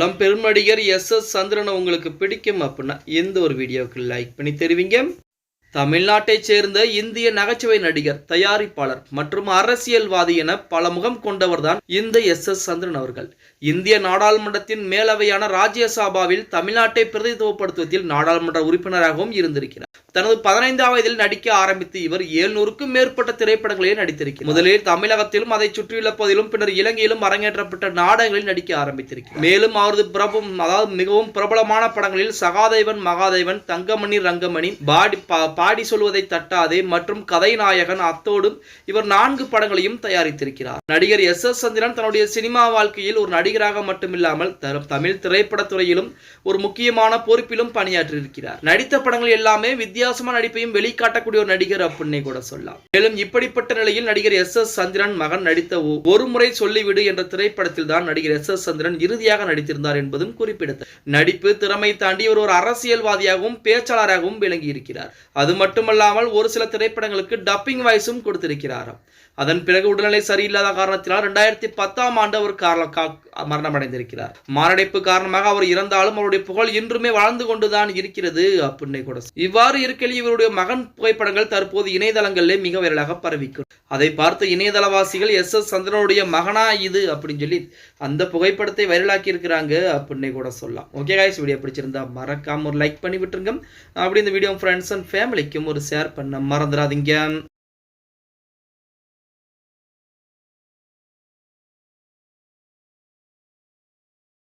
நம் பெரும் நடிகர் எஸ் எஸ் சந்திரனை உங்களுக்கு பிடிக்கும் அப்படின்னா எந்த ஒரு வீடியோவுக்கு லைக் பண்ணி தெரிவிங்க. தமிழ்நாட்டைச் சேர்ந்த இந்திய நகைச்சுவை நடிகர் தயாரிப்பாளர் மற்றும் அரசியல்வாதி என பல முகம் கொண்டவர்தான் இந்த எஸ் எஸ் சந்திரன் அவர்கள். இந்திய நாடாளுமன்றத்தின் மேலவையான ராஜ்யசபாவில் தமிழ்நாட்டை பிரதிநிதித்துவப்படுத்துவதில் நாடாளுமன்ற உறுப்பினராகவும் இருந்திருக்கிறார். தனது பதினைந்தாம் வயதில் நடிக்க ஆரம்பித்து இவர் ஏழ்நூறுக்கும் மேற்பட்ட திரைப்படங்களில் நடித்திருக்கிறார். முதலில் தமிழகத்திலும் அதை சுற்றியுள்ள பகுதியிலும் பின்னர் இலங்கையிலும் அரங்கேற்றப்பட்ட நாடகங்களில் நடிக்க ஆரம்பித்திருக்கிறார். மேலும் அவரது பிரபம் அதாவது மிகவும் பிரபலமான படங்களில் சகாதேவன் மகாதேவன் தங்கமணி ரங்கமணி பாடி பா- பாடி சொல்வதை தட்டாதே மற்றும் கதைநாயகன் அத்தோடும் இவர் நான்கு படங்களையும் தயாரித்திருக்கிறார். நடிகர் எஸ் எஸ் சந்திரன் தன்னுடைய சினிமா வாழ்க்கையில் ஒரு நடிகராக மட்டுமில்லாமல் த- தமிழ் திரைப்படத்துறையிலும் ஒரு முக்கியமான பொறுப்பிலும் பணியாற்றியிருக்கிறார். நடித்த படங்கள் எல்லாமே வித்யா வித்தியாசமான நடிப்பையும் வெளிக்காட்டக்கூடிய ஒரு நடிகர் அப்படின்னே கூட சொல்லலாம். மேலும் இப்படிப்பட்ட நிலையில் நடிகர் எஸ் எஸ் சந்திரன் மகன் நடித்த ஒரு முறை சொல்லிவிடு என்ற திரைப்படத்தில் தான் நடிகர் எஸ் எஸ் சந்திரன் இறுதியாக நடித்திருந்தார் என்பதும் குறிப்பிடத்தக்கது. நடிப்பு திறமை தாண்டி இவர் ஒரு அரசியல்வாதியாகவும் பேச்சாளராகவும் விளங்கி இருக்கிறார் அது மட்டுமல்லாமல் ஒரு சில திரைப்படங்களுக்கு டப்பிங் வாய்ஸும் கொடுத்திருக்கிறாராம். அதன் பிறகு உடல்நிலை சரியில்லாத காரணத்தினால் இரண்டாயிரத்தி பத்தாம் ஆண்டு அவர் மரணமடைந்திருக்கிறார். மாரடைப்பு காரணமாக அவர் இறந்தாலும் அவருடைய புகழ் இன்றுமே வாழ்ந்து கொண்டுதான் இருக்கிறது அப்படின்னு கூட இவ்வாறு இருக்கையில் இவருடைய மகன் புகைப்படங்கள் தற்போது இணையதளங்களிலே மிக விரலாக பரவிக்கும் அதை பார்த்த இணையதளவாசிகள் எஸ். எஸ். சந்திரனுடைய மகனா இது அப்படின்னு சொல்லி அந்த புகைப்படத்தை வைரலாக்கி இருக்கிறாங்க அப்படின்னு கூட சொல்லலாம். ஓகே காய்ஸ் வீடியோ பிடிச்சிருந்தா மறக்காம ஒரு லைக் பண்ணி விட்டுருங்க. அப்படி இந்த வீடியோ ஃப்ரெண்ட்ஸ் அண்ட் ஃபேமிலிக்கும் ஒரு ஷேர் பண்ண மறந்துடாதீங்க.